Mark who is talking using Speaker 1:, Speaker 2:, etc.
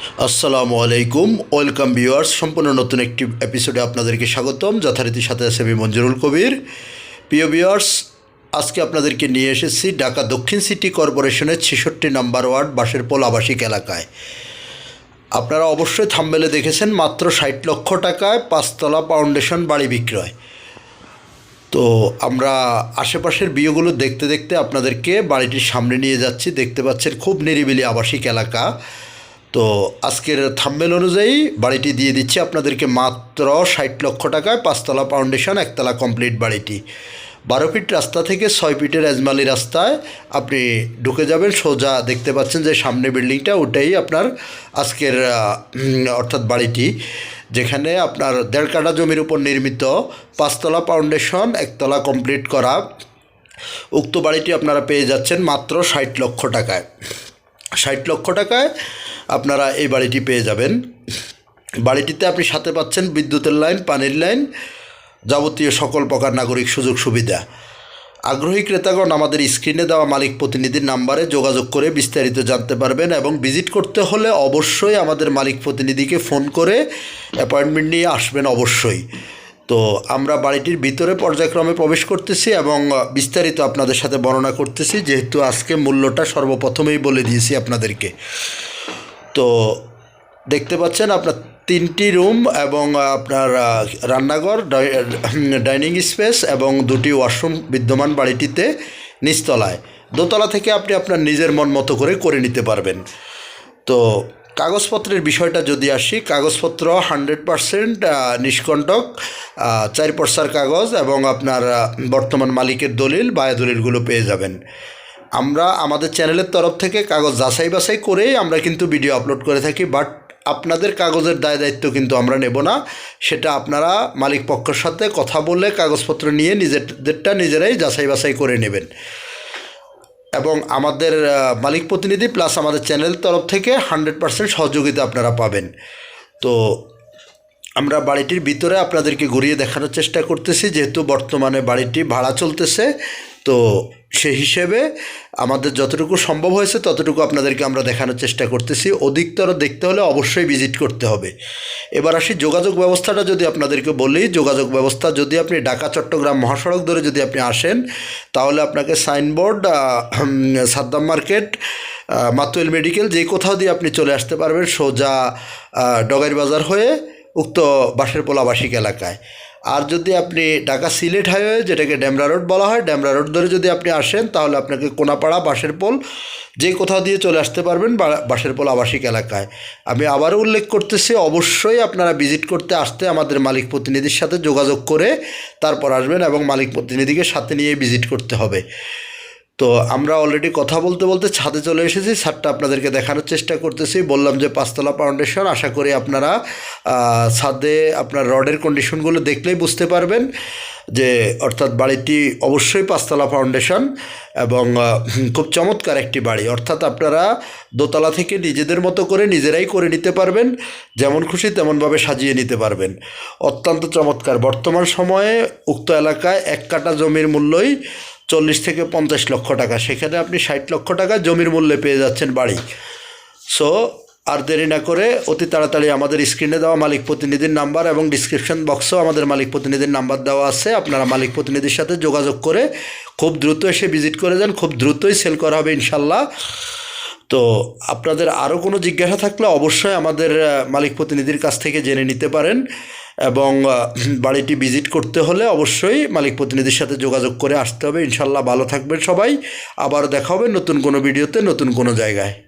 Speaker 1: আসসালামু আলাইকুম, welcome viewers, সম্পূর্ণ নতুন একটি এপিসোডে আপনাদেরকে স্বাগতম যথারীতির সাথে আছে আমি মঞ্জুরুল কবির। প্রিয় ভিউয়ার্স, আজকে আপনাদেরকে নিয়ে এসেছি ঢাকা দক্ষিণ সিটি কর্পোরেশনের ছেষট্টি নাম্বার ওয়ার্ড বাসেরপোল আবাসিক এলাকায়। আপনারা অবশ্যই থাম্বেলে দেখেছেন মাত্র ষাট লক্ষ টাকায় পাঁচতলা ফাউন্ডেশন বাড়ি বিক্রয়। তো আমরা আশেপাশের বিয়েগুলো দেখতে দেখতে আপনাদেরকে বাড়িটির সামনে নিয়ে যাচ্ছি, দেখতে পাচ্ছেন খুব নিরিবিলি আবাসিক এলাকা। তো আজকের থাম্বেল অনুযায়ী বাড়িটি দিয়ে দিচ্ছি আপনাদেরকে মাত্র ষাট লক্ষ টাকায় পাঁচতলা ফাউন্ডেশন একতলা কমপ্লিট বাড়িটি। বারো ফিট রাস্তা থেকে ছয় ফিটের আজমালি রাস্তায় আপনি ঢুকে যাবেন, সোজা দেখতে পাচ্ছেন যে সামনে বিল্ডিংটা, ওটাই আপনার আজকের অর্থাৎ বাড়িটি, যেখানে আপনার দেড় কাঠা জমির উপর নির্মিত পাঁচতলা ফাউন্ডেশন একতলা কমপ্লিট করা উক্ত বাড়িটি আপনারা পেয়ে যাচ্ছেন মাত্র ষাট লক্ষ টাকায়। ষাট লক্ষ টাকায় আপনারা এই বাড়িটি পেয়ে যাবেন। বাড়িটিতে আপনি সাথে পাচ্ছেন বিদ্যুতের লাইন, পানির লাইন, যাবতীয় সকল প্রকার নাগরিক সুযোগ সুবিধা। আগ্রহী ক্রেতাগণ, আমাদের স্ক্রিনে দেওয়া মালিক প্রতিনিধির নাম্বারে যোগাযোগ করে বিস্তারিত জানতে পারবেন এবং ভিজিট করতে হলে অবশ্যই আমাদের মালিক প্রতিনিধিকে ফোন করে অ্যাপয়েন্টমেন্ট নিয়ে আসবেন অবশ্যই। তো আমরা বাড়িটির ভিতরে পর্যায়ক্রমে প্রবেশ করতেছি এবং বিস্তারিত আপনাদের সাথে বর্ণনা করতেছি, যেহেতু আজকে মূল্যটা সর্বপ্রথমেই বলে দিয়েছি আপনাদেরকে। তো দেখতে পাচ্ছেন আপনার তিনটি রুম এবং আপনার রান্নাঘর, ডাই- ডাইনিং স্পেস এবং দুটি ওয়াশরুম বিদ্যমান বাড়িটিতে নিচতলায়। দোতলা থেকে আপনি আপনার নিজের মন মতো করে করে নিতে পারবেন। তো কাগজপত্রের বিষয়টা যদি আসি, কাগজপত্র হান্ড্রেড পারসেন্ট নিষ্কণ্টক চার পর্সার কাগজ এবং আপনার বর্তমান মালিকের দলিল বায়া দলিলগুলো পেয়ে যাবেন। আমরা আমাদের চ্যানেলের তরফ থেকে কাগজ যাচাই বাছাই করেই আমরা কিন্তু ভিডিও আপলোড করে থাকি বাট আপনাদের কাগজের দায় দায়িত্ব কিন্তু আমরা নেব না। সেটা আপনারা মালিক পক্ষের সাথে কথা বলে কাগজপত্র নিয়ে নিজেদেরটা নিজেরাই যাচাই বাছাই করে নেবেন। এবং আমাদের মালিক প্রতিনিধি প্লাস আমাদের চ্যানেল তরফ থেকে হান্ড্রেড পার্সেন্ট সহযোগিতা আপনারা পাবেন। তো আমরা বাড়িটির ভিতরে আপনাদেরকে ঘুরিয়ে দেখানোর চেষ্টা করতেছি, যেহেতু বর্তমানে বাড়িটি ভাড়া চলতেছে, তো সেই হিসেবে আমাদের যতটুকু সম্ভব হয়েছে, ততটুকু আপনাদেরকে আমরা দেখানোর চেষ্টা করতেছি। অধিকতর দেখতে হলে অবশ্যই ভিজিট করতে হবে। এবার আসি যোগাযোগ ব্যবস্থাটা যদি আপনাদেরকে বলি, যোগাযোগ ব্যবস্থা যদি আপনি ঢাকা, চট্টগ্রাম, মহাসড়ক ধরে যদি আপনি আসেন, তাহলে আপনাকে সাইনবোর্ড সাদ্দাম মার্কেট মাতুয়েল মেডিকেল, যে কোথাও দিয়ে আপনি চলে আসতে পারবেন সোজা ডগাইর বাজার হয়ে উক্ত বাঁশের পোলাবাসিক এলাকায়। আর যদি আপনি ঢাকা সিলেট হাইওয়ে, যেটাকে ড্যামরা রোড বলা হয় ড্যামরা রোড ধরে যদি আপনি আসেন, তাহলে আপনাকে কোনাপাড়া বাঁশের পোল যে কোথাও দিয়ে চলে আসতে পারবেন বাঁশের পোল আবাসিক এলাকায়। আমি আবারও উল্লেখ করতেছি, অবশ্যই আপনারা ভিজিট করতে আসতে আমাদের মালিক প্রতিনিধির সাথে যোগাযোগ করে তারপর আসবেন এবং মালিক প্রতিনিধিকে সাথে নিয়ে ভিজিট করতে হবে। তো আমরা অলরেডি কথা বলতে বলতে ছাদে চলে এসেছি। ছাদটা আপনাদেরকে দেখানোর চেষ্টা করতেছি। বললাম যে পাঁচতলা ফাউন্ডেশন আশা করি আপনারা ছাদে আপনার রডের কন্ডিশনগুলো দেখলেই বুঝতে পারবেন যে অর্থাৎ বাড়িটি অবশ্যই পাঁচতলা ফাউন্ডেশন এবং খুব চমৎকার একটি বাড়ি। অর্থাৎ আপনারা দোতলা থেকে নিজেদের মতো করে নিজেরাই করে নিতে পারবেন। যেমন খুশি তেমনভাবে সাজিয়ে নিতে পারবেন। অত্যন্ত চমৎকার। বর্তমান সময়ে উক্ত এলাকায় এক কাটা জমির মূল্যই চল্লিশ থেকে পঞ্চাশ লক্ষ টাকা। সেখানে আপনি ষাট লক্ষ টাকা জমির মূল্যে পেয়ে যাচ্ছেন বাড়ি। সো আর দেরি না করে অতি তাড়াতাড়ি আমাদের স্ক্রিনে দেওয়া মালিক প্রতিনিধির নাম্বার এবং ডিসক্রিপশন বক্সেও আমাদের মালিক প্রতিনিধির নাম্বার দেওয়া আছে। আপনারা মালিক প্রতিনিধির সাথে যোগাযোগ করে খুব দ্রুত এসে ভিজিট করে যান, খুব দ্রুতই সেল করা হবে ইনশাল্লাহ তো, আপনাদের আরও কোনো জিজ্ঞাসা থাকলে অবশ্যই আমাদের মালিক প্রতিনিধির কাছ থেকে জেনে নিতে পারেন। এবং বাড়িটি ভিজিট করতে হলে অবশ্যই মালিক প্রতিনিধির সাথে যোগাযোগ করে আসতে হবে। ইনশাল্লাহ ভালো থাকবেন সবাই। আবার দেখা হবে নতুন কোনো ভিডিওতে, নতুন কোনো জায়গায়।